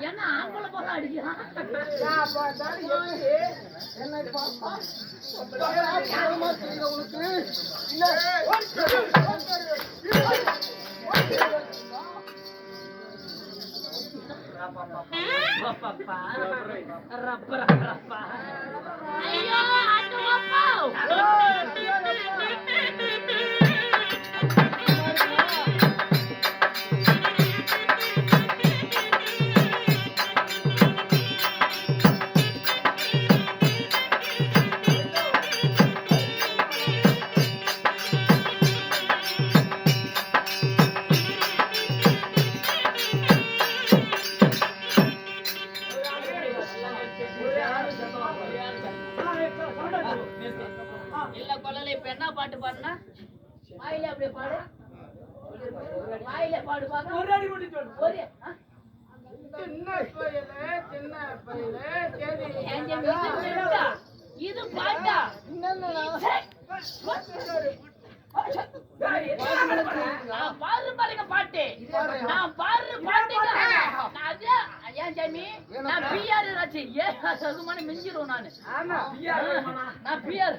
என்ன ஆம்பளை போல அடிக்கிறான் என்ன பார்த்தா உனக்கு? రబ్బ రబ్బ అయ్యో అటు இல்ல கொள்ளல இப்ப என்ன பாட்டு பாடுனா? வாயில அப்படியே பாடு. வாயில பாடு பாக்க ஒரு அடி மட்டும் சொல்லு ஒரு? சின்ன பயலே, சின்ன பயலே, இது பாட்டா? என்னென்னடா? நான் பாரு பாருங்க பாட்டு நான் பாரு பாட்டுங்க நான் அதே ஏன் நான் பிஆர் ராச்சி ஏ ரகுமான மிஞ்சிரும் நானு நான் பிஆர் பிஆர்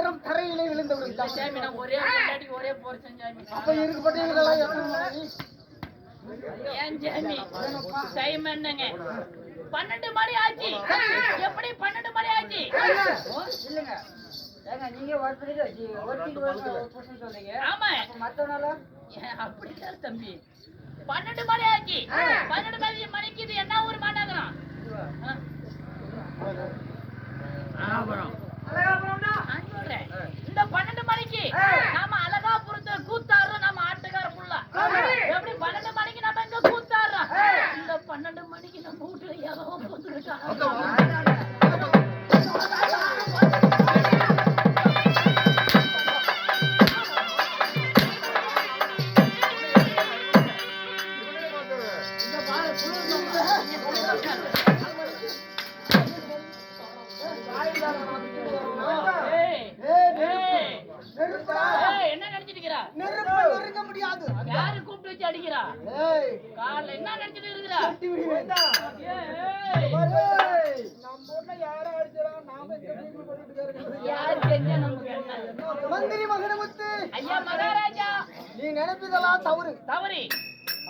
சிரம் தரையிலே விழுந்து விடும் சாமி நான் ஒரே பொண்டாட்டிக்கு ஒரே போறேன் சாமி. அப்ப டைம் என்னங்க? பன்னெண்டு மணி ஆச்சு. எப்படி பன்னெண்டு மணி ஆச்சு? இல்லைங்க. ஏங்க நீங்க அப்படி தம்பி. பன்னெண்டு மணி ஆச்சு. பன்னெண்டு மணி மணிக்கு இது என்ன ஊர் மாட்டாங்கிறான் நான் சொல்றேன். இந்த பன்னெண்டு மணிக்கு நாம மந்திரி மகனமுத்து ஐயா மகாராஜா. நீ நினைப்பதெல்லாம் தவறு. தவறி.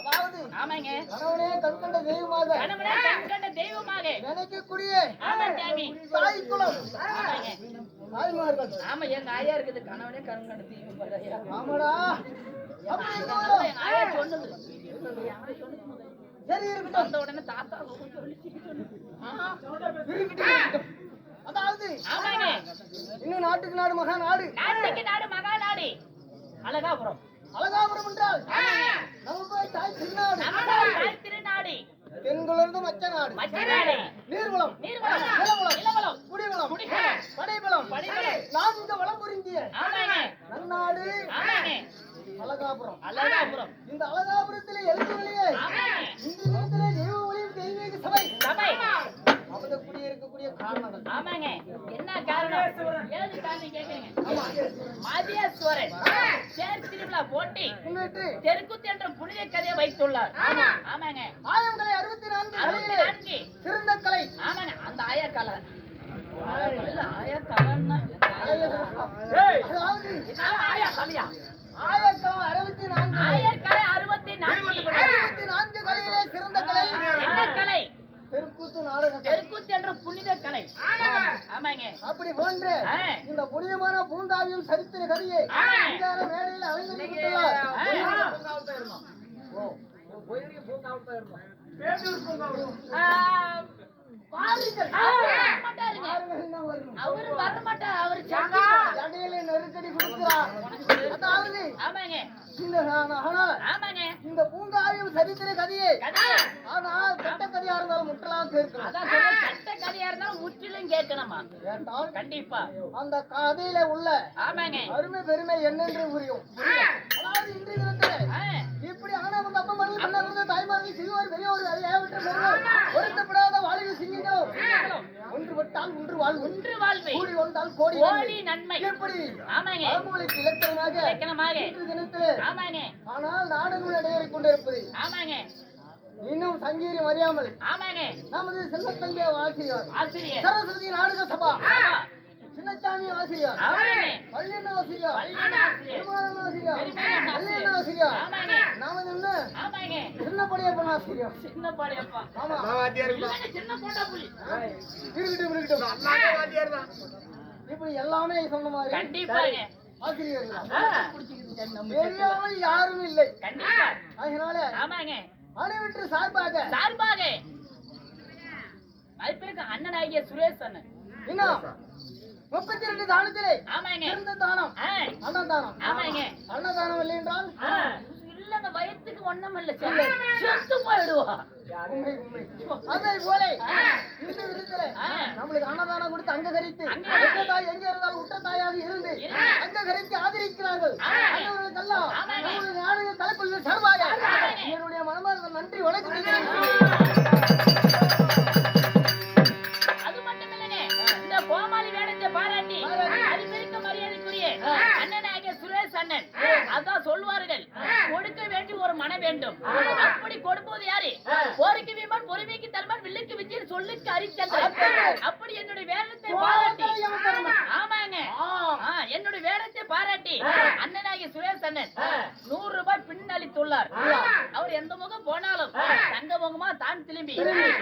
அதாவது ஆமாங்க. கணவனே கண்கண்ட தெய்வமாக. கணவனே கண் கண்ட தெய்வமாக. நினைக்கக்கூடிய ஆமா சாமி. தாய் குலம். ஆமாங்க. தாய்மார்கள். ஆமா எங்க ஆயா இருக்குது. கணவனே கண் கண்ட தெய்வம். ஆமாடா. அப்படி. சொன்னது. சொன்னது. சரி இருக்கட்டும் உடனே தாத்தா. இருக்கட்டும். அதாவது இன்னும் நாட்டுக்கு நாடு மகா நாடு நாட்டுக்கு நாடு மகா நாடு அழகாபுரம். அழகாபுரம் என்றால். நம்ம தாய் திருநாடு. நம்ம தாய் திருநாடு. தென்குலர்ந்து மச்ச நாடு மச்ச நாடு நீர்வளம். நீர்வளம். நிலவளம். நிலவளம். குடிவளம். குடிவளம். நான்கு வளம் ஆமாங்க. நன்னாடு. அழகாபுரம். அழகாபுரம். இந்த அழகாபுரத்திலே எழுத்து வழியே ஆமாங்க இந்த இடத்திலே தெய்வ ஒளியும் தெய்வீக சபை. சபை. அவங்க குடியிருக்கக்கூடிய காரணங்கள். ஆமாங்க. என்ன காரணம்? ஏது காரணம் கேக்குறீங்க மதியேஸ்வரன் தேர் திருவிழா போட்டி முன்னிட்டு தெருக்குத்து என்ற புனித கதையை வைத்துள்ளார். ஆமாங்க. ஆயங்களை அறுபத்தி நான்கு அறுபத்தி நான்கு. சிறந்த கலை. ஆமாங்க. அந்த ஆயா கலை ஆயா கலைன்னா ஆயா கலையா ஆயக்கம் அறுபத்தி நான்கு ஆயர் கலை அறுபத்தி நான்கு. அறுபத்தி நான்கு கலையிலே சிறந்த கலை. என்ன கலை. தெருக்கூத்து நாடக கலை. தெருக்குத்து என்ற புனித கலை. ஆமாங்க. அப்படி போன்ற. இந்த புனிதமான பூந்தாவியும் சரித்திர கதையை மேடையில். ஓ. அவர் வர மாட்டார். அவரு இடையில நெருக்கடி கொடுக்கிறார். அதாவது ஆமாங்க. இந்த பூங்காவியும் சரித்திர கதையை. கதை ஆனால் கெட்ட கதையா இருந்தாலும் கதையா இருந்தாலும் முற்றிலும் கேட்கணுமா? கண்டிப்பா. அந்த கதையில உள்ள ஆமாங்க. அருமை பெருமை என்னென்று புரியும். அதாவது தினத்திலே இப்படி ஆனவங்க அப்பா மணி பண்ணவங்க தாய்மார்கள் சிறுவர் பெரியவர் அதை சிங்கினோம் ஒன்றுபட்டால் ஒன்று வாழ்வு ஒன்று வாழ்வை. கூடி வந்தால் கோடி கோடி நன்மை. எப்படி? ஆமாங்க. பழமொழிக்கு இலக்கணமாக இலக்கணமாக. இன்று தினத்திலே ஆமாங்க. ஆனால் நாடகம் இடையேறிக் கொண்டிருப்பது ஆமாங்க. இன்னும் சங்கீரம் அறியாமல் ஆமாங்க. நமது செல்லத்தங்க ஆசிரியர் ஆசிரியர். சரஸ்வதி நாடக சபா. சின்னச்சாமி ஆசிரியர். பள்ளியண்ண ஆசிரியர். பள்ளியண்ண ஆசிரியர். பெருமாள் ஆசிரியர். நமது என்ன? ஆமாங்க. சின்ன படையப்பன் ஆசிரியர். சின்ன பாடியப்பா. ஆமா. சின்ன போட்டா புலி இருக்கட்டும் இருக்கட்டும். இப்படி எல்லாமே சொன்ன மாதிரி கண்டிப்பாங்க. ஆசிரியர்கள். தெரியாமல் யாரும் இல்லை. கண்டிப்பா. அதனால ஆமாங்க. அனைவற்று சார்பாக சார்பாக. அண்ணன் ஆகிய சுரேஷ் அண்ணன். இன்னும் முப்பத்தி ரெண்டு தானத்திலே சிறந்த தானம். அன்னதானம். ஆமாங்க. அன்னதானம் இல்லை என்றால்? ஆ, இல்லங்க வயிற்றுக்கு ஒண்ணும் இல்ல செத்து போயிடுவா. அதை போல. இந்த விருந்திலே ஆ. நம்மளுக்கு அன்னதானம் கொடுத்து. உற்ற தாய் எங்க இருந்தாலும் உற்ற தாயாக இருந்து இருந்து. அங்ககரித்து ஆதரிக்கிறார்கள். ஆ. முகமா தான் திரும்பி.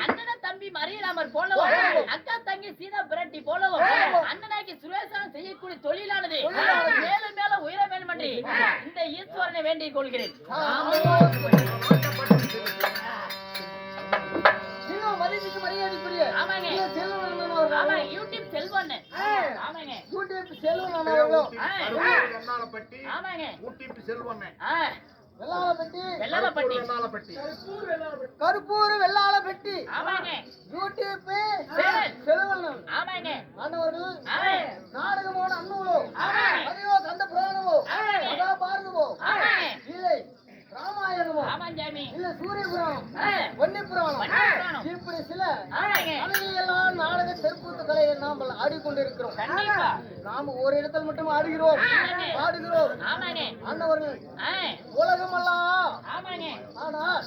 அண்ணன தம்பி மரியராமர் போலவும் அக்கா தங்கி சீதா பிரட்டி போலவும் அண்ணனாகி சுரேஷன் செய்யக்கூடிய தொழிலானது. மேலும் மேலும் உயர வேண்டும் என்று இந்த ஈஸ்வரனை வேண்டிக் கொள்கிறேன். மரியாதைக்குரிய ஆமாங்க. செல்வன். ஆமா யூடியூப் செல்வன். ஆமாங்க. யூடியூப் செல்வன் அண்ணன் அவர்களும் ஆ, என்னாலப்பட்டி ஆமாங்க. வெள்ளாளப்பட்டி. கருப்பூர் வெள்ளாளப்பட்டி. ஆமாங்க. யூடியூப். செலவண்ணன். ஆமாங்க. ஆண்டவர்கள் ஆமா. நாடகமான அன்னூலோ ஆமா. அதையோ கந்த புராணமோ ஆமா. மகாபாரதமோ ஆமாங்க இல்லை ராமாயணமோ ஆமாம் சாமி இல்ல சூரிய புராணம் ஆ. வன்னி புராணம் வன்னி புராணம். இப்படி சில ஆமாங்க அவையெல்லாம் நாடக தெருக்கூத்து கலையை நாம் ஆடிக்கொண்டிருக்கிறோம் கண்டிப்பா நாம் ஒரு இடத்தில் மட்டும் ஆடுகிறோம். ஆமாங்க. ஆண்டவர்கள் ஆ, உலகமெல்லாம். ஆமாங்க. ஆனால்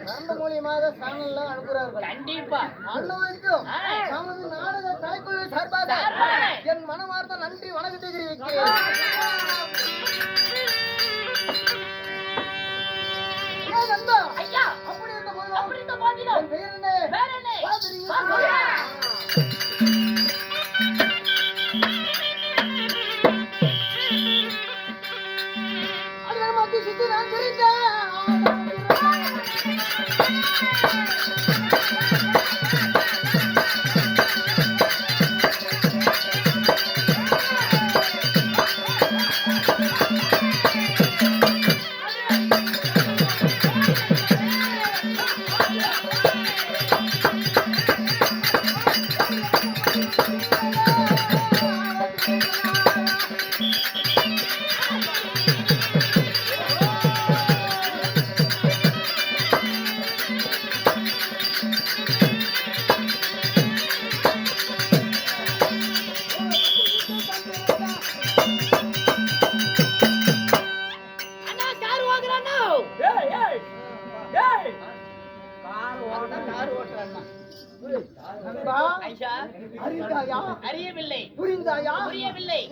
கரண்ட மூலியமாக சேனல்ல அனுப்புகிறார்கள். கண்டிப்பா. அண்ணவருக்கும் ஆ. நமது நாடக கலைக்குழு சார்பாக. என் மனமார்ந்த நன்றி வணக்கத்தை தெரிவிக்கிறேன்? ஐயா. அப்படி இருந்த போதும் அப்படி இருந்த போதிலும் என் பெயர் என்ன? வேற என்ன அறிந்தாயா? அறியவில்லை. புரிந்தாயா? புரியவில்லை?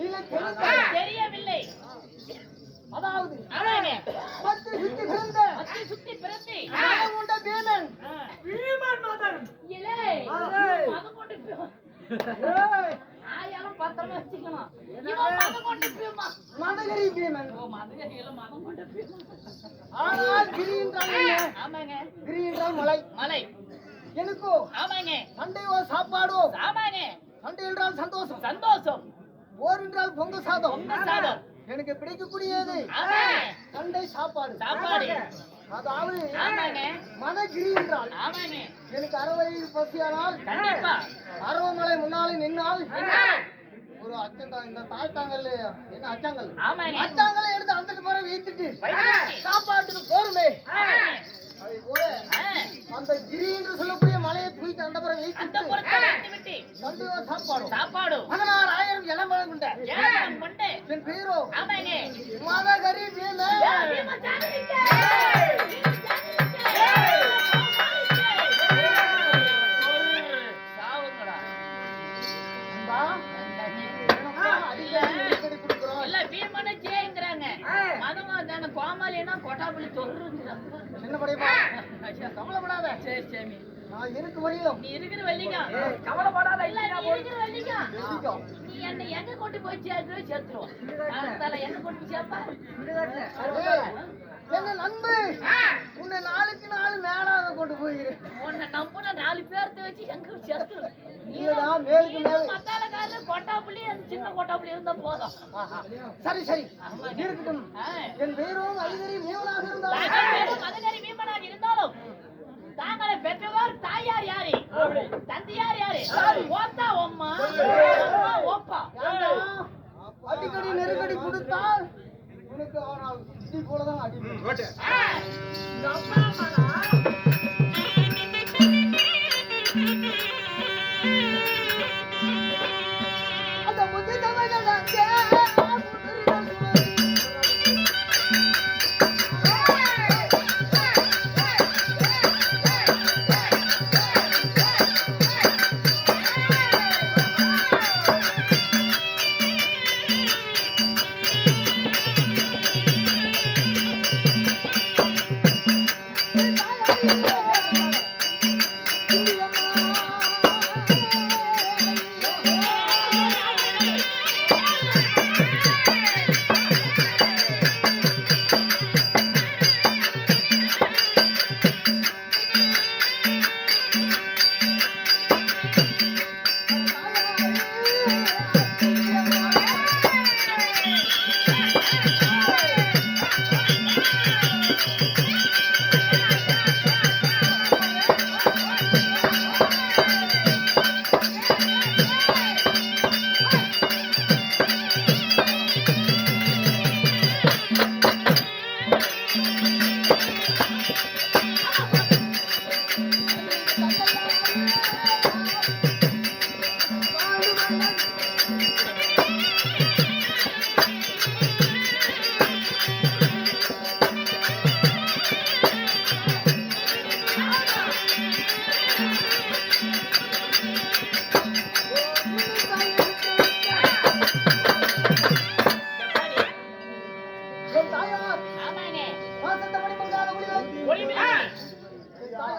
தெரியவில்லை. அதாவது ஆமாங்க பத்து சுத்தி பிறந்த அத்தி சுத்தி பிறந்து. உண்ட பீமன். இலே ஏய். மதம் கொண்டு போ- ஏய், ஆயாலும் பத்திரமா வச்சுக்கணும். இவன் மதம் கொண்டு போயுமா மதகரி பீமன். ஓ மதகரியில மதம் கொண்டு போயுமா ஆனால் கிரி என்றால் என்ன? ஆமாங்க. கிரி என்றால் மலை. மலை. எனக்கோ ஆமாங்க. சண்டையோ சாப்பாடோ ஆமாங்க. சண்டை என்றால் சந்தோஷம். சந்தோஷம். போர் என்றால் பொங்க சாதம். பொங்க சாதம். எனக்கு பிடிக்கக்கூடியது சண்டை சாப்பாடு. சாப்பாடு. அதாவது மனகிரி என்றால் எனக்கு அறுவை பசியானால் அருவமலை முன்னாலே நின்னால்? ஒரு அச்சங்கா இந்த தாய்த்தாங்கல் என்ன அச்சங்கல் ஆமாங்க. அச்சங்களை எடுத்து அந்த புறம் வைத்துட்டு. சாப்பாட்டுக்கு போருமே. அதை போல அந்த கிரி என்று சொல்லக்கூடிய மலையை தூக்கி வைத்து சாப்பாடும் சாப்பாடு. பதினாறு ஆயிரம் இளம் கொண்ட. ஏழம் கொண்டு. என் பேரோ? ஆமாங்க. நாலு பேர்த்த வச்சு எங்க மேல. மத்தாலக்காரல கொட்டாப்புளி அந்த சின்ன கொட்டாப்புளி இருந்தா போதும். சரி. இருக்கட்டும். என் இருந்தாலும். தாங்களை பெற்றவர் தாயார் யாரு? தந்தையார் யாரு? ஓத்தா ஓம்மா. அம்மா ஓப்பா. அடிக்கடி நெருக்கடி கொடுத்தால் உனக்கு ஆனால் போலதான் அடி. விழும். ஆ, இந்த அப்பா அம்மாடா. அந்த புத்தி தமிழன் அங்கே,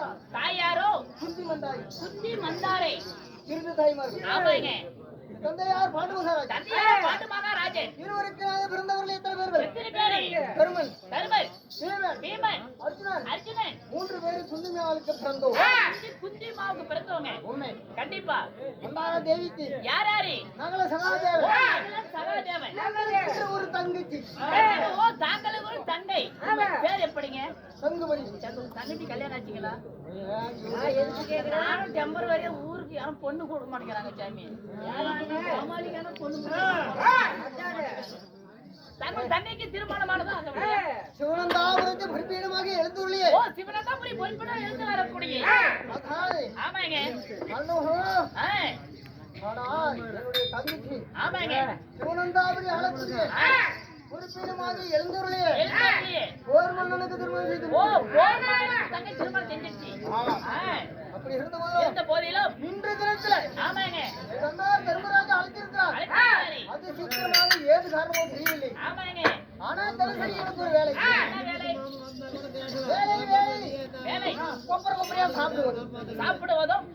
என் தாயார் தாயாரோ குந்தி மந்தாரை. இருந்து தாய்மார்கள் ஆமாங்க. தந்தையார் பாண்டு மகாராஜ் தந்தையார் பாண்டு மகாராஜன் இருவருக்கு பிறந்தவர்கள் எத்தனை பேரு? பீமன். அர்ஜுனன். அர்ஜுனன். மூன்று பேரும் குந்துமியாவுக்கு பிறந்தோம். குந்தி- குந்தி மாவுக்கு பிறந்தவங்க. உண்மை. கண்டிப்பா. மந்தார தேவிக்கு. யார் யாரு? நாங்கள சகாதேவன் சகாதேவன் ஒரு தங்கச்சி ஓ தாங்களுக்கு தங்கை பேர் எப்படிங்க? தங்குபடி தங்கச்சி கல்யாணம் ஆச்சுங்களா? நானும் டெம்பரவரியா ஊருக்கு யாரும் பொண்ணு கொடுக்க மாட்டேங்கிறாங்க சாமி. சமாளிக்கான பொண்ணு தங்கைக்கு திருமணமானதும். சிவனந்தாபுரத்தை குறிப்பீடமாக எழுந்துள்ளியே ஓ சிவனந்தாபுரி பொறுப்பினா எழுந்து வரக்கூடிய ஆமாங்க. என்னுடைய தங்கச்சி ஆமாங்க. சிவனந்தாபுரி அழைத்து எழுந்துள்ளியே எழுந்தாச்சு. போர் மன்னனுக்கு திருமணம் செய்து ஓ போர் மன்னனுக்கு தங்கை திருமணம் செஞ்சிருச்சு. ஆ, அப்படி இருந்த போதும் இருந்த போதிலும் இன்று தினத்துல ஆமாங்க. அண்ணார் தர்மராஜா அழைத்திருக்கிறார். அழைத்தாரு. அது சீக்கிரமாக ஏது காரணமோ தெரியவில்லை. ஆமாங்க. ஆனா தினசரி எனக்கு ஒரு வேலை. வேலை? வேலை வேலை. வேலை. கொப்பரை கொப்பரையா சாப்பிடுவது. சாப்பிடுவதும்?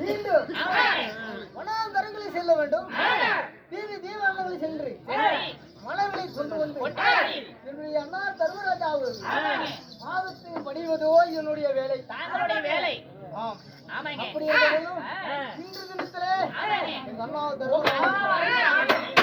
மீண்டும் ஆமாங்க. வனாந்தரங்களில் செல்ல வேண்டும். சென்று. மலர்களை கொண்டு வந்து. என்னுடைய அண்ணா தர்மராஜாவு ஆமாங்க. பாதத்தை படிவதோ என்னுடைய வேலை தாங்களுடைய வேலை ஆம் அப்படி. இன்று தினத்திலே. எங்க அண்ணா தர்மராஜா